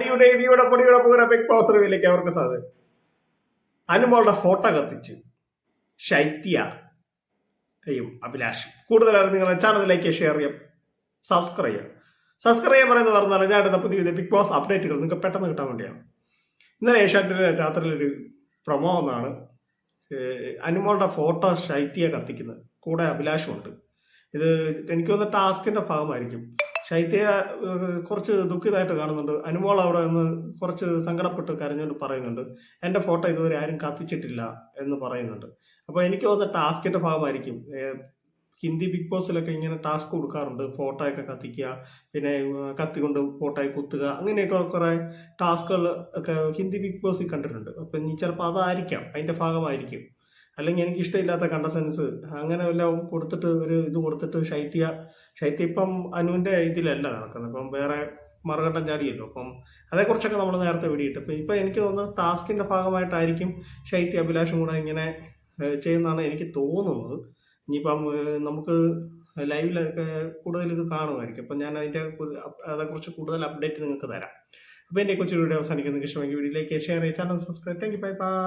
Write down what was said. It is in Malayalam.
അടിയുടെ ഇടിയുടെ പൊടിയുടെ പുകര ബിഗ് ബോസ് റിവ്യൂലേക്ക് അവർക്ക് സാധ്യത അനുമോളുടെ ഫോട്ടോ കത്തിച്ച് ശൈത്യ യും അഭിലാഷ്. കൂടുതലായിട്ട് നിങ്ങളെ ചാനലിലേക്ക് ഷെയർ ചെയ്യാം. സബ്സ്ക്രൈബ് ചെയ്യാം. സബ്സ്ക്രൈബ് ചെയ്യാൻ പറയുന്നത് പറഞ്ഞാൽ ഞാൻ എടുത്ത പുതിയ പുതിയ ബിഗ് ബോസ് അപ്ഡേറ്റുകൾ നിങ്ങൾക്ക് പെട്ടെന്ന് കിട്ടാൻ വേണ്ടിയാണ്. ഇന്നലെ ഏഷ്യാനെറ്റിന് രാത്രിയിലൊരു പ്രൊമോ ഒന്നാണ് അനുമോളുടെ ഫോട്ടോ ശൈത്യ കത്തിക്കുന്നത്. കൂടെ അഭിലാഷമുണ്ട് ഇത് എനിക്ക് തോന്നുന്ന ടാസ്കിന്റെ ഭാഗമായിരിക്കും. ശൈത്യ കുറച്ച് ദുഃഖിതായിട്ട് കാണുന്നുണ്ട്. അനുമോൾ അവിടെ നിന്ന് കുറച്ച് സങ്കടപ്പെട്ട് കരഞ്ഞുകൊണ്ട് പറയുന്നുണ്ട് എന്റെ ഫോട്ടോ ഇതുവരെ ആരും കത്തിച്ചിട്ടില്ല എന്ന് പറയുന്നുണ്ട്. അപ്പോൾ എനിക്ക് വന്ന ടാസ്കിന്റെ ഭാഗമായിരിക്കും. ഹിന്ദി ബിഗ് ബോസിലൊക്കെ ഇങ്ങനെ ടാസ്ക് കൊടുക്കാറുണ്ട് ഫോട്ടോയൊക്കെ കത്തിക്കുക പിന്നെ കത്തിക്കൊണ്ട് കത്തി കൊണ്ട് ഫോട്ടോയെ കുത്തുക അങ്ങനെയൊക്കെ കുറെ ടാസ്കുകൾ ഒക്കെ ഹിന്ദി ബിഗ് ബോസിൽ കണ്ടിട്ടുണ്ട്. അപ്പം ഇനി ചിലപ്പോൾ അതായിരിക്കാം അതിന്റെ ഭാഗമായിരിക്കും. അല്ലെങ്കിൽ എനിക്ക് ഇഷ്ടമില്ലാത്ത കണ്ടസൻസ് അങ്ങനെ എല്ലാം കൊടുത്തിട്ട് ഒരു ഇത് കൊടുത്തിട്ട് ശൈത്യ ശൈത്യ ഇപ്പം അനുവിന്റെ ഇതിലല്ല നടക്കുന്നത്. ഇപ്പം വേറെ മറുകണ്ടം ചാടിയല്ലോ. അപ്പം അതേക്കുറിച്ചൊക്കെ നമ്മൾ നേരത്തെ വെടിയിട്ട്. ഇപ്പം ഇപ്പം എനിക്ക് തോന്നുന്നത് ടാസ്കിന്റെ ഭാഗമായിട്ടായിരിക്കും ശൈത്യ അഭിലാഷും കൂടെ ഇങ്ങനെ ചെയ്യുന്നതാണ് എനിക്ക് തോന്നുന്നത്. ഇനിയിപ്പം നമുക്ക് ലൈവിലൊക്കെ കൂടുതൽ ഇത് കാണുമായിരിക്കും. അപ്പം ഞാൻ അതിന്റെ അതേക്കുറിച്ച് കൂടുതൽ അപ്ഡേറ്റ് നിങ്ങൾക്ക് തരാം. അപ്പോൾ എന്റെ കൊച്ചു വീഡിയോ അവസാനിക്കുന്നു. ഇഷ്ടമെങ്കിൽ വീഡിയോയിലേക്ക് ഷെയർ ചെയ്യാൻ subscribe thank you bye bye